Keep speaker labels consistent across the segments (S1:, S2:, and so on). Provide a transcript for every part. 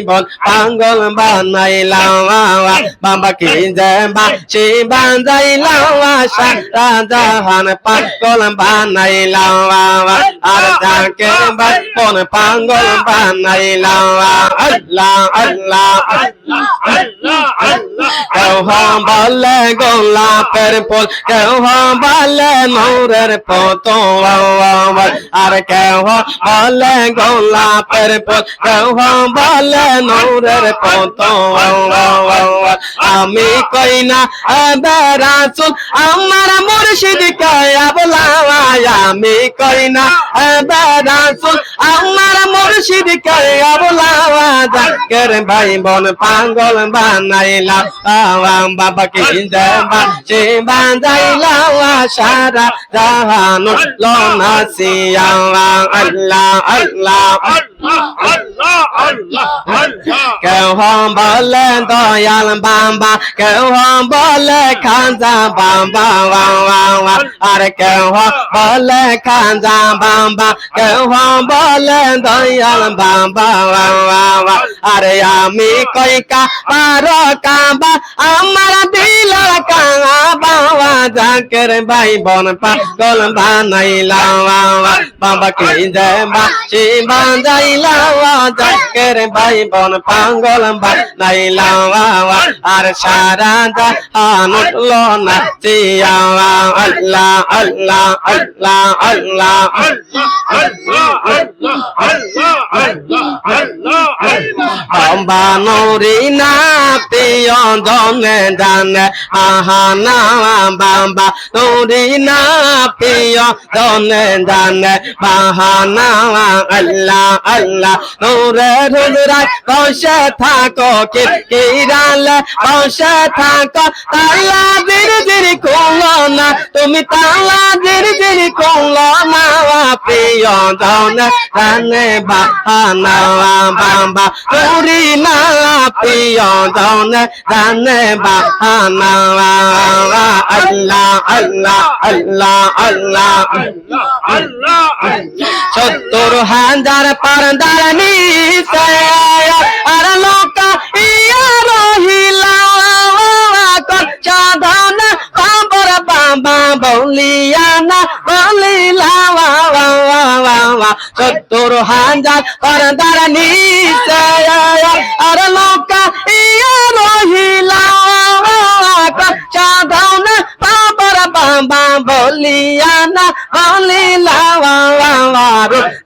S1: বল পাগল বানাইলাম বাবা কি যে বাসি বাজাইলাম সারা জাহান পাগল বানাইলাম আর যাকে বল পাগল বানাইলাম আল্লাহ আল্লাহ কেউ বলে গোলাপের ফুল, কেউ বলে নৌরের পতো আর কেউ বলে গোলাপের ফুল, কেউ আমি কই না বেড়াচুল আমার মুর্শিদ কয়া বলাওয়াই আমি কই না আমার মুর্শিদ কয়া বলাওয়া জাকের ভাই বোন পাগল বানাইলা আওয়াম বাবা কি দেবা সে বাজাইলা সারা জাহান লোনা সিয়াওয়া আল্লাহ আল্লাহ। কেউ বলে দয়াল বাবা কেউ বলে খাজা বাবা আর কেউ বলে খাজা বাবা কেউ বলে দয়াল বাবা আরে আমি কই কা? পারো কাবা আমার দিল কাঙা বাবা জাকের ভাই বন পাগল বানাইলা বাবা কি জয় বাসি বাজাইলা জাকের ভাই বন পাগল বানাইলা আর সারা জাহান উঠল না চিয়াওয়া আল্লাহ বাবা নৌরি না প্রিয় জনে। জানে। বাহানা আল্লাহ আল্লাহ নূরে রুদরায় বসে থাকো কে কিরালে বসে থাকো তালা ধীরে ধীরে খুলো না তুমি তালা ধীরে ধীরে খুলো না প্রিয় জনে জানে বাহানা বাবা নৌরি না প্রিয় জনে জানে বাহানা আল্লাহ আল্লাহ আল্লাহ আল্লাহ সত্তর হাজার পারদার নিশ্চয় আর বলিয়ানা, বলিলা সত্তর হাজার পারদার নিশ্চয় আর লোক ইয়া রহিলা। সাধন বাবর বাবা বলিয়ানা, বলিলা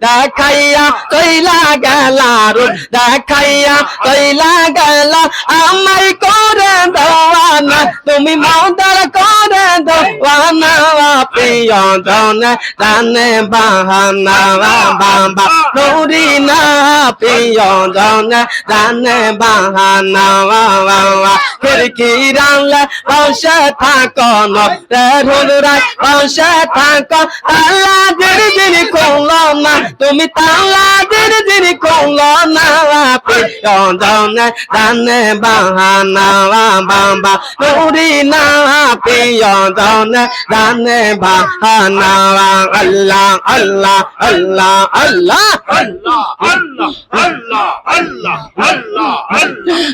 S1: দেখাইয়া তৈলা গেলা, রুদ দেখাইয়া তৈলা গেলা। আমাই করে দেওয়ানা তুমি মদর করে দেওয়ানা প্রিয় জন জানে বাহানা বাবা নুরি না প্রিয় জন জানে বাহানা খিড়কি রানলে বসে থাকো রে হুলরাই বসে থাকো, তালা দিন দিন খুলো না, তুমি তালা দিন দিন খুলো না প্রিয়জনে জানে বাহানা। বাবা নুরি না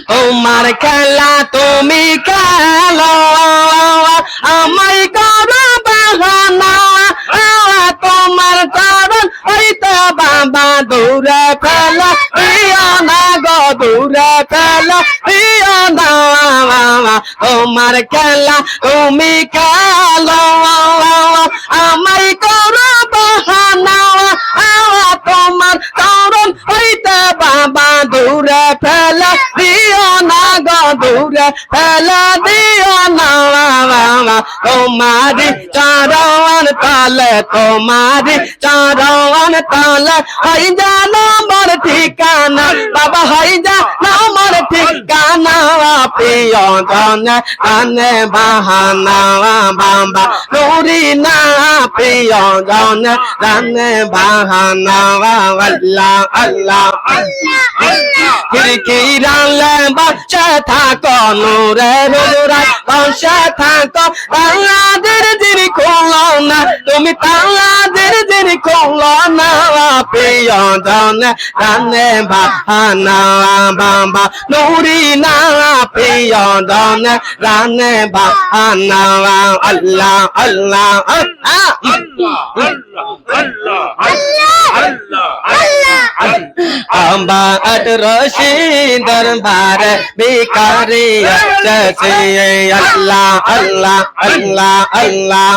S1: তোমার খেলা তুমি খেলো আমায় বাহানা তোমার চরণ হইতে বাবা দূরে ফেল প্রিয় না গো দূরে ফেল তোমার খেলা তুমি খেলো। আমার করো বাহানা। তোমার চরণ হইতে বাবা, দূরে ফেলা দিও না গো, দূরে ফেলা তোমারি চারণ তালে তোমারি চারণ তালে। হাই জানো মোর ঠিকানা, বাবা হাই জানো মোর ঠিকানা, প্রিয় জন রানে বাহানা, বাবা। নুরি না, প্রিয় জন রানে বাহানা, আল্লাহ আল্লাহ কিরকিরালে বাচ্চা থাকো নূরে নুরা বাচ্চা থাকো। তালাদের যিনি করল না, তুমি তালাদের যিনি করল না, প্রিয় ধন ধনে বাহানা, বাবা, নুরি না, প্রিয় ধন রানে বাহানা আল্লাহ আল্লাহ আল্লাহ। दरबार भिखारी अल्लाह अल्लाह अल्लाह अल्लाह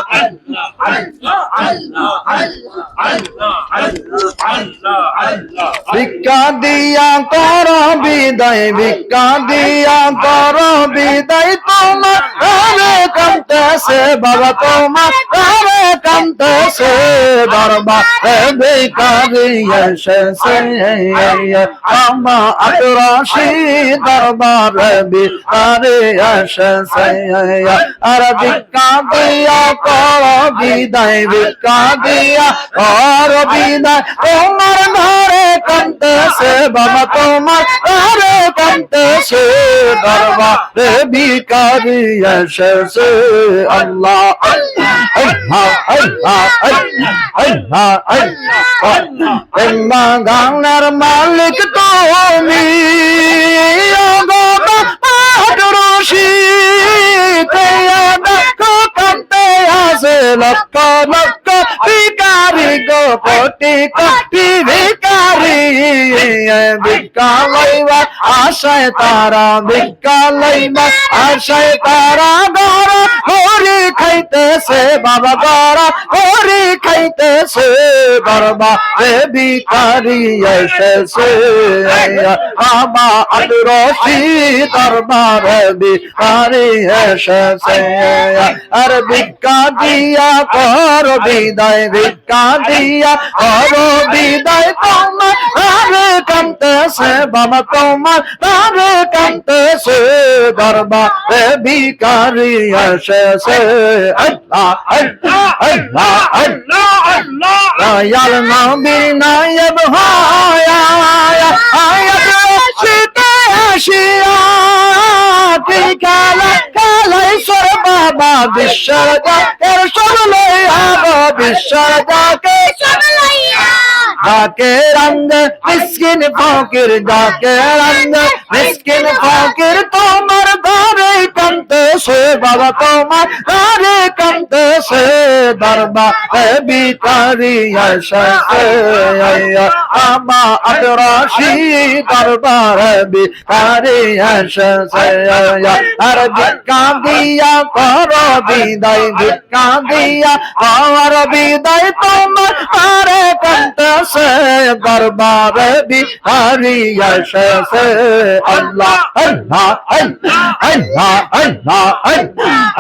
S2: बिका दिया करो बिदाई बिका दिया करो बिदाई तुम अरे कंते से बाबा तुम अरे কান্তেছে দরবার ভিকারি এসেছে আমা আটরাশি দরবার ভিকারি এসেছে আর ভিক্ষা দিয়া কর বিদায় ভিক্ষা দিয়া কর বিদায়। তোমার ঘরে কান্তেছে বাবা তোমার ঘরে কান্তেছে দরবারে ভিকারি এসেছে। আল্লাহ আল্লাহ আল্লাহ আল্লাহ আল্লাহ। আল্লাহ গানের মালিক তুমি। লক্ষ লক্ষ ভিকারি গো কোটি কোটি। ভিক্ষা লইবা আশায় তারা ভিক্ষা লইবা আশায় তারা গর হরি খাইতেছে বাবা গর হরি হইতেছে বারবা রে ভিখারি আইতেছে বাবা আল রশি দরবার ভিখারি এসেছে। আর ভিক্ষা দিয়া কর বিদায় ভিক্ষা দিয়া কর বিদায় তোমার তারে কামতেছে বাবা তোমার তারে কামতেছে দরবা রে ভিখারি এসেছে। Allah, Allah, Allah, Allah. Dayal নবী নায়ব হায়া রশিতে আসিয়া খেলা খেলাই সর বাবা বিশ্বের জাকের সব লইয়া বিশ্বের সব যাকে রঙ্গ মিসকিন ফকির যাকে কান্তে সে বাবা তোমার ঘরে কান্তে সে দরবারে এসেছে আমা আদরাশি দরবারে এসেছে আর ভিক্ষা দিয়া কর বিদায়, ভিক্ষা দিয়া কর বিদায় তোমার, আরে কান্তেছে দরবারে বিহারি আল্লাহ আল্লাহ আল্লাহ আল্লাহ আল্লাহ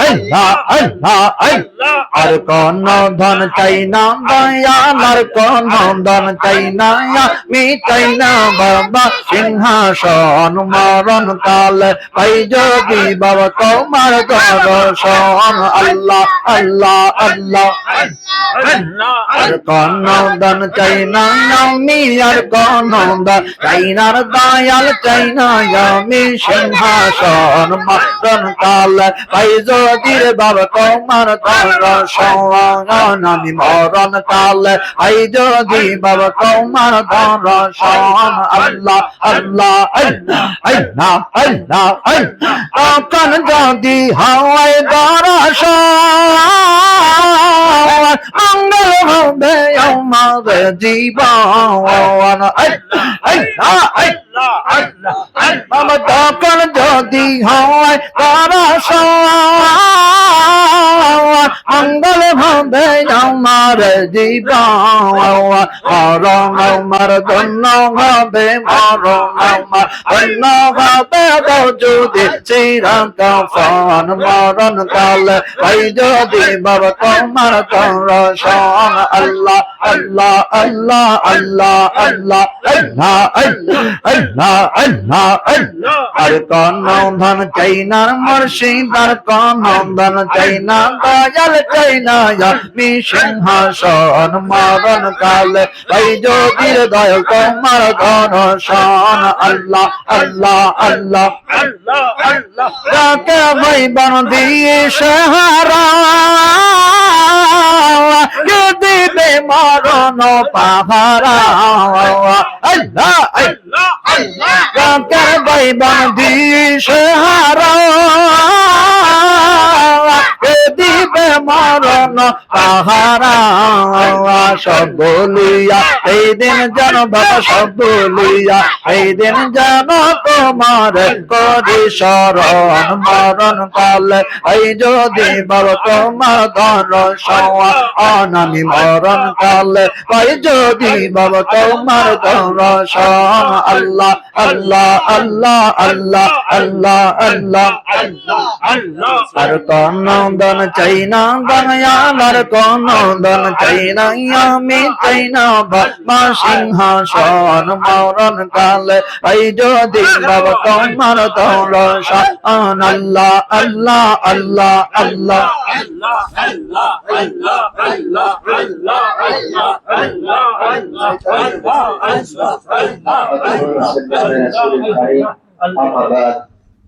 S2: আল্লাহ আল্লাহ আল্লাহ আর কোন ধন চাই না দয়াল আর কোন ধন চাই না আমি চাই না বাবা সিংহাসন মরণ কাল পাই যদি বাবা তোমার দর্শন আল্লাহ আল্লাহ আল্লাহ। আর কনন্দন চাইনা আমি আর কনন্দন চাইনার দয়াল চাইনা আমি সিংহাসন মন্দন কাল পাই যদির বাব তোমার তর সঙ্গন আমি মরণ কাল আই যদি বাব তোমার তর সন আল্লাহ আল্লাহ আল্লাহ আল্লাহ আল্লাহ। কান যদি হাওয়ায় দরশ আমাদের জীবন তখন যদি হয় তারা মঙ্গল আমার জীবন মরণ আমার ধন্য হবে দয়াল চাই না আমি সিংহাসন মরণ কাল ওই জ্যোতির দয়াল তোমার দর্শন আল্লাহ আল্লাহ আল্লাহ
S3: আল্লাহ আল্লাহ
S2: ভাই বন দিয়ে মরণ পাহারা। আল্লাহ আল্লাহ ভাই বন দিয়ে দিবে মরণ পাহারা সব বলিয়া। এই দিন যেন বাবা সব বলিয়া, এই দিন যেন তোমার করি শরণ, মরণ কাল। এই যদি বাবা তোমার ধর অনামি মরণ কাল। এই যদি বাবা তোমার ধর আল্লাহ আল্লাহ আল্লাহ আল্লাহ আল্লাহ আল্লাহ
S3: আল্লাহ আল্লাহ।
S2: আর কোন দন চাই না দয়ালার কোন দন চাই না আমি চাই না বাবা সিংহাসন মরণ কালে এই যদি বাবা তোমার দর্শন আল্লাহ আল্লাহ আল্লাহ আল্লাহ
S3: আল্লাহ আল্লাহ আল্লাহ